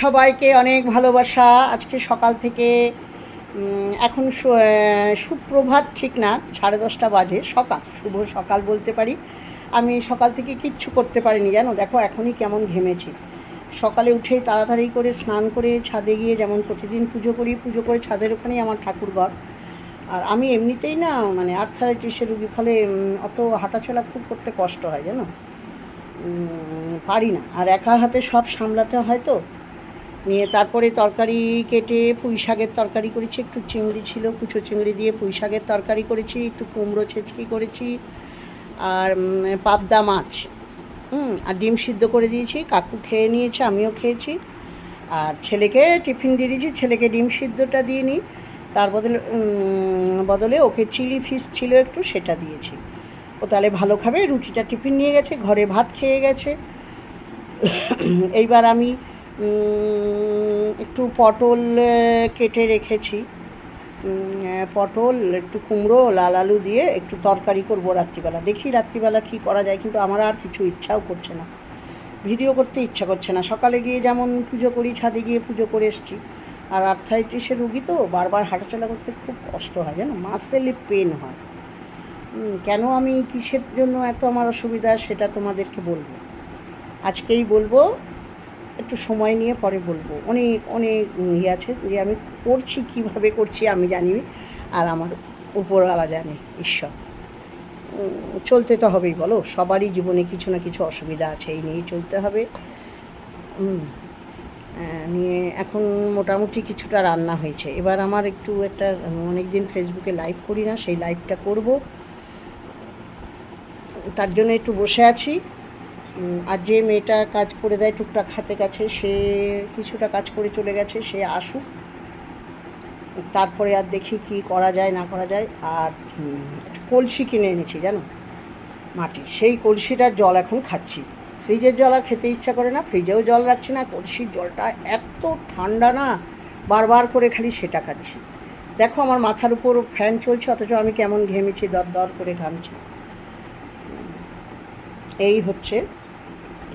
সবাইকে অনেক ভালোবাসা। আজকে সকাল থেকে এখন সুপ্রভাত ঠিক না, সাড়ে দশটা বাজে, সকাল, শুভ সকাল বলতে পারি। আমি সকাল থেকে কিচ্ছু করতে পারিনি, জানো? দেখো এখনই কেমন ঘেমেছি। সকালে উঠেই তাড়াতাড়ি করে স্নান করে ছাদে গিয়ে যেমন প্রতিদিন পুজো করি, পুজো করে ছাদের ওখানেই আমার ঠাকুর ঘর। আর আমি এমনিতেই না মানে আর্থারাইটিসের রুগী, ফলে অত হাঁটাচলা খুব করতে কষ্ট হয়, জানো? পারি না। আর একা হাতে সব সামলাতে হয় তো। নিয়ে তারপরে তরকারি কেটে পুঁই শাকের তরকারি করেছি, একটু চিংড়ি ছিল, কুচো চিংড়ি দিয়ে পুঁই শাকের তরকারি করেছি, একটু কুমড়ো ছেঁচকি করেছি আর পাবদা মাছ। হুম, আর ডিম সিদ্ধ করে দিয়েছি, কাকু খেয়ে নিয়েছে, আমিও খেয়েছি। আর ছেলেকে টিফিন দিয়ে দিয়েছি, ছেলেকে ডিম সিদ্ধটা দিয়ে নিই। তার বদলে বদলে ওকে চিলি ফিশ ছিল একটু, সেটা দিয়েছি। ও তাহলে ভালো খাবে, রুটিটা টিফিন নিয়ে গেছে, ঘরে ভাত খেয়ে গেছে। এইবার আমি একটু পটল কেটে রেখেছি। পটল, একটু কুমড়ো, লাল আলু দিয়ে একটু তরকারি করব রাত্রিবেলা। দেখি রাত্রিবেলা কী করা যায়, কিন্তু আমার আর কিছু ইচ্ছাও করছে না। ভিডিও করতে ইচ্ছা করছে না। সকালে গিয়ে যেমন পুজো করি, ছাদে গিয়ে পুজো করে এসছি। আর আর্থাইটিসের রুগী তো বারবার হাঁটাচলা করতে খুব কষ্ট হয়, জানো? মাসেলে পেন হয়। কেন আমি কিসের জন্য এত আমার অসুবিধা সেটা তোমাদেরকে বলব। আজকেই বলব একটু সময় নিয়ে পরে বলব। অনেক অনেক ইয়ে আছে যে আমি করছি, কীভাবে করছি আমি জানি আর আমার উপরওয়ালা জানে, ঈশ্বর। চলতে তো হবেই বলো। সবারই জীবনে কিছু না কিছু অসুবিধা আছে, এই নিয়েই চলতে হবে। নিয়ে এখন মোটামুটি কিছুটা রান্না হয়েছে। এবার আমার একটু একটা অনেক দিন ফেসবুকে লাইভ করি না, সেই লাইভটা করব। তার জন্য একটু বসে আছি। আর যে মেয়েটা কাজ করে দেয় টুকটাক হাতে কাছে, সে কিছুটা কাজ করে চলে গেছে, সে আসুক। তারপরে আর দেখি কি করা যায়, না করা যায়। আর কলসি কিনে এনেছি, জানো? মাটির সেই কলসিটার জল এখন খাচ্ছি। ফ্রিজের জল আর খেতে ইচ্ছা করে না, ফ্রিজেও জল রাখছি না, কলসির জলটা এত ঠান্ডা না, বারবার করে খালি সেটা খাচ্ছি। দেখো আমার মাথার উপর ফ্যান চলছে, অথচ আমি কেমন ঘেমেছি, দর দর করে ঘামছি। এই হচ্ছে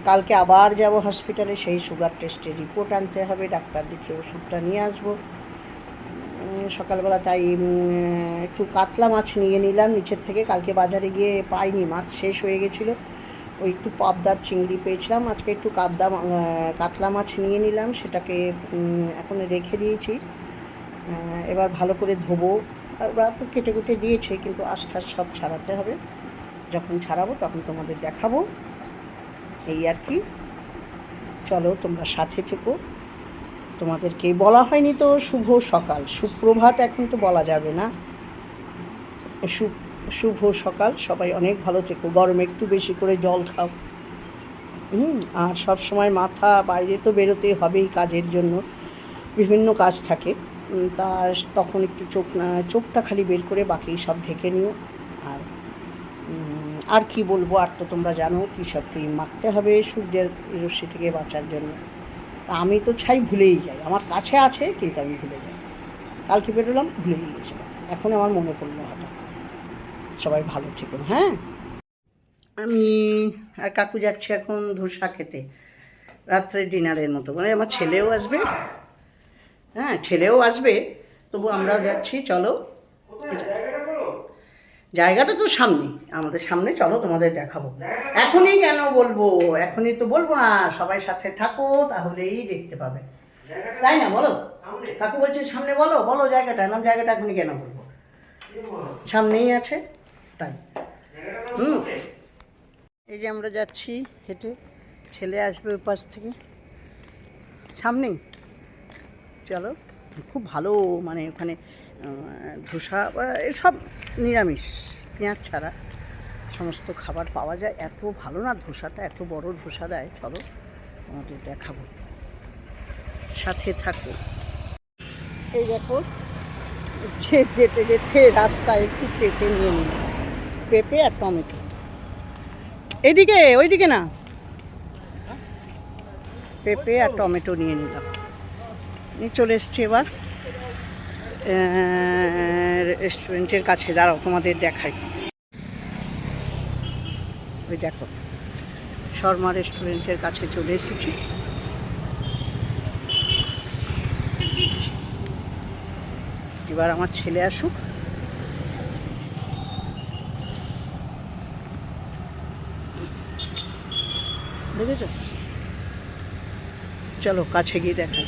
কালকে আবার যাব হসপিটালে সেই সুগার টেস্টের রিপোর্ট আনতে হবে, ডাক্তার দেখে ওষুধটা নিয়ে আসব। সকালবেলা তাই একটু কাতলা মাছ নিয়ে নিলাম, নিচের থেকে কালকে বাজারে গিয়ে পাইনি, মাছ শেষ হয়ে গেছিল। ওই একটু পাবদার চিংড়ি পেয়েছিলাম, আজকে একটু কাবদা কাতলা মাছ নিয়ে নিলাম, সেটাকে এখন রেখে দিয়েছি। এবার ভালো করে ধোবো। ওরা তো কেটে কুটে দিয়েছে, কিন্তু আষ্ঠার সব ছাড়াতে হবে। যখন ছাড়াবো তখন তোমাদের দেখাবো। এই আর কি। চলো, তোমরা সাথে থেকো। তোমাদেরকে বলা হয়নি তো, শুভ সকাল। সুপ্রভাত এখন তো বলা যাবে না। শুভ সকাল। সবাই অনেক ভালো থেকো। গরমে একটু বেশি করে জল খাও। হুম, আর সব সময় মাথা বাইরে তো বেরোতেই হবেই কাজের জন্য। বিভিন্ন কাজ থাকে। তা তখন একটু চোখ চোখটা খালি বের করে বাকি সব ঢেকে নিও। আর কি বলব, আর তো তোমরা জানো কী সব ক্রিম মাখতে হবে সূর্যের রশ্মি থেকে বাঁচার জন্য। তা আমি তো ছাই ভুলেই যাই, আমার কাছে আছে কিন্তু আমি ভুলে যাই। কালকে বেরোলাম? ভুলেই গিয়েছিলাম। এখন আমার মনে পড়ল হঠাৎ। সবাই ভালো থেকো হ্যাঁ? আমি আর কাকু যাচ্ছি এখন ধোসা খেতে। রাত্রে ডিনারের মতো। মানে আমার ছেলেও আসবে। হ্যাঁ ছেলেও আসবে। তবু আমরাও যাচ্ছি, চলো। জায়গাটা তো সামনে, আমাদের সামনে চলো তোমাদের দেখাবো। এখনই কেন বলব? এখনই তো বলব না, সবাই সাথে থাকো, তাহলেই দেখতে পাবে। তাই না বলো? কাকু বলছে সামনে বলো বলো জায়গাটা নাম জায়গাটা এখনই কেন বলব? সামনেই আছে, তাই। হুম। এই যে আমরা যাচ্ছি হেঁটে, ছেলে আসবে ওই পাশ থেকে। সামনেই। চলো, খুব ভালো মানে ওখানে ধোসা এসব নিরামিষ, পেঁয়াজ ছাড়া সমস্ত খাবার পাওয়া যায়। এত ভালো না ধোসাটা, এত বড় ধোসা দেয়। চলো তোমাদের দেখাবো। সাথে থাকো। এই দেখো যেতে যেতে রাস্তায় একটু পেঁপে নিয়ে নিই পেঁপে আর টমেটো। এদিকে, ওইদিকে না। পেঁপে আর টমেটো নিয়ে নিলাম। নিয়ে চলে এসছি এবার। রেস্টুরেন্টের কাছে, দাঁড়াও, তোমাদের দেখাই। ওই দেখো, শর্মা রেস্টুরেন্টের কাছে চলে এসেছি। এবার আমার ছেলে আসুক। দেখেছ? চলো, কাছে গিয়ে দেখা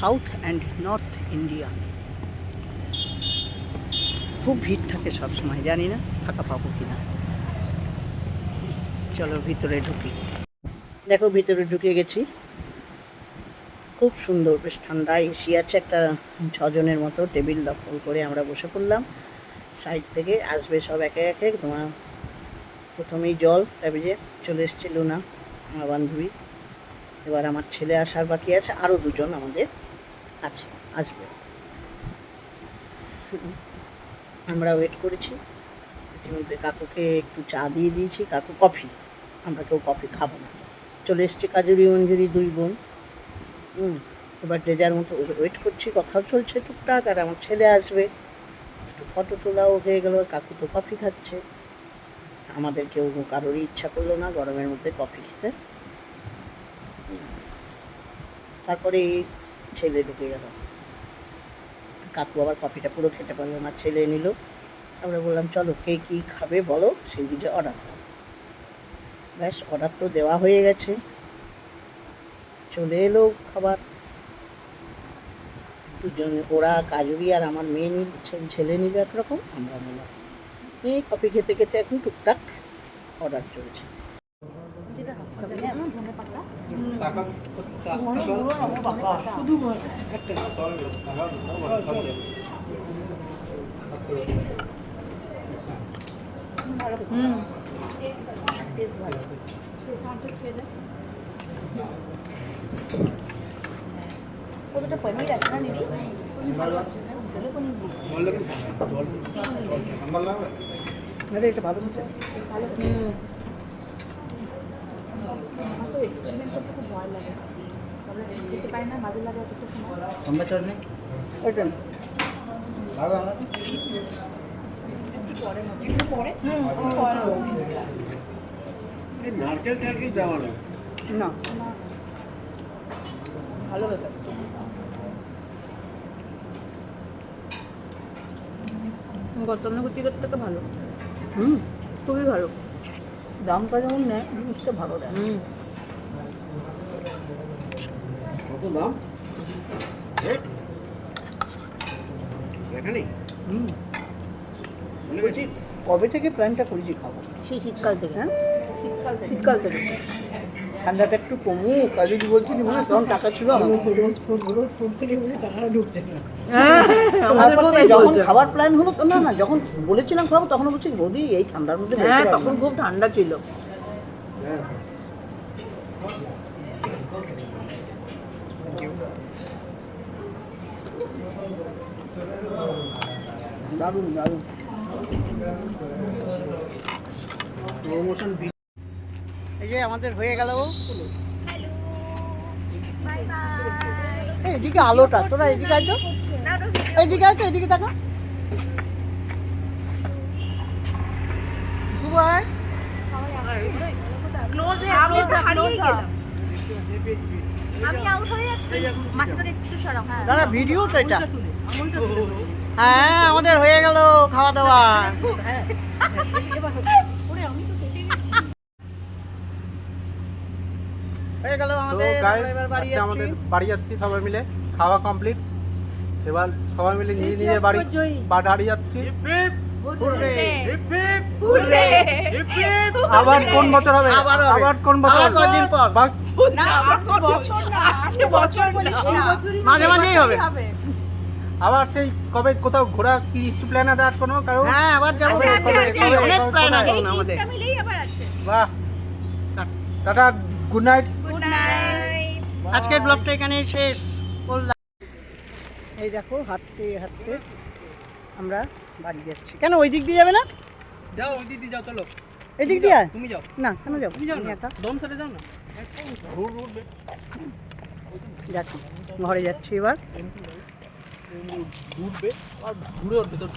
সাউথ অ্যান্ড নর্থ ইন্ডিয়া। খুব ভিড় থাকে সব সময় জানি না ফাঁকা পাবো কিনা। চলো ভিতরে ঢুকি। দেখো ভিতরে ঢুকে গেছি। খুব সুন্দর, বেশ ঠান্ডা, এসি আছে একটা ছজনের মতো, টেবিল দখল করে আমরা বসে পড়লাম। সাইড থেকে আসবে সব একে একে, তোমার প্রথমেই জল যে চলে এসছে লুনা, আমার বান্ধবী। এবার আমার ছেলে আসার বাকি আছে আরও দুজন আমাদের। আছে আসবে। আমরা ওয়েট করেছি। ইতিমধ্যে কাকুকে একটু চা দিয়ে দিয়েছি। কাকু কফি আমরা কেউ কফি খাব না। চলে এসছে কাজুরি মঞ্জুরি দুই বোন। হুম এবার যে যার মতো ওয়েট করছি কথাও চলছে টুকটাক আর আমার ছেলে আসবে। একটু ফটো তোলাও হয়ে গেল কাকু তো কফি খাচ্ছে। আমাদের কেউ কারোরই ইচ্ছা করল না গরমের মধ্যে কফি খেতে। তারপরে ছেলে ঢুকে গেল। কাকু আবার কফিটা পুরো খেতে পারল না, ছেলে নিল। আমরা বললাম, চলো, কে কী খাবে বলো? সেই বুঝে অর্ডার দাও। ব্যাস, অর্ডার তো দেওয়া হয়ে গেছে। চলে এলো খাবার। দুজনে, ওরা, কাজুরি আর আমার মেয়ে নিল, ছেলে নিল একরকম, আমরা নিলাম। নিয়ে কফি খেতে খেতে এখন টুকটাক অর্ডার চলছে। কতটা পনির আছে না দিদি আরে এটা ভালো হচ্ছে আমার তো এক্সপেরিমেন্ট করতে খুব ভয় লাগে পারি না মাঝে লাগে অত সময় লম্বা চটনি এটা। খাবে আমরা? একটু পরে হুম পরে নারকেল টারকেল দেওয়া না। না ভালো হতো গতানুগতিকের থেকে ভালো। হুম খুবই ভালো। দামটা যেমন নেয় জিনিসটা ভালো দেয়। কত দাম? কবে থেকে প্ল্যানটা করেছি খাব? সেই শীতকাল থেকে। হ্যাঁ? শীতকাল থেকে। শীতকাল থেকে। ঠান্ডাটা একটু কমুক। কাজু বলছিলি মনে হয় তখন টাকা ছিল হ্যাঁ যখন খাবার প্ল্যান হলো তো না না যখন বলেছিলাম খাব তখন বলছি বৌদি এই ঠান্ডার মধ্যে হ্যাঁ তখন খুব ঠান্ডা ছিল। দারুণ দারুণ। প্রমোশন যে আমাদের হয়ে গেল এই, এদিকে আলোটা তোরা এদিকে আয় তো। এইদিকে আয় তো এদিকে দেখো। দুবার আমি তো হারিয়ে গেলাম। আমি আউট হয়ে হ্যাঁ। দাদা ভিডিও তো এটা। হ্যাঁ আমাদের হয়ে গেল খাওয়া দাওয়া। হয়ে গেল আমাদের বাড়ি আমাদের যাচ্ছি। বাড়ি যাচ্ছি সবাই মিলে খাওয়া কমপ্লিট এবার সবাই মিলে নিজে নিজে বাড়ি বাড়ি যাচ্ছি। আবার কোন বছর হবে? আবার কোন বছর? কদিন পর। মাঝে মাঝেই হবে। আবার সেই কবে কোথাও ঘোরা কি একটু প্ল্যান আছে আর কোনো কারও? হ্যাঁ আবার যাব। আছে, আছে, কবে- আছে, কবে- আছে। অনেক প্ল্যান কোথায়? আমাদের? বাহ। Tata. Good night good night আজকের ব্লগটা এখানে শেষ করলাম এই দেখো হাঁটতে হাঁটতে আমরা বাড়ি যাচ্ছি কেন ওই দিক দিয়ে যাবে না যাও ওই দিক দিয়ে যাও চলো এই দিক দিয়ে। তুমি যাও না কেন যাও তুমি যাও না একা দম সেরে যাও না যাচ্ছি ঘরে যাচ্ছি এবার ঘুরবে আর ঘুরে ওর ভেতর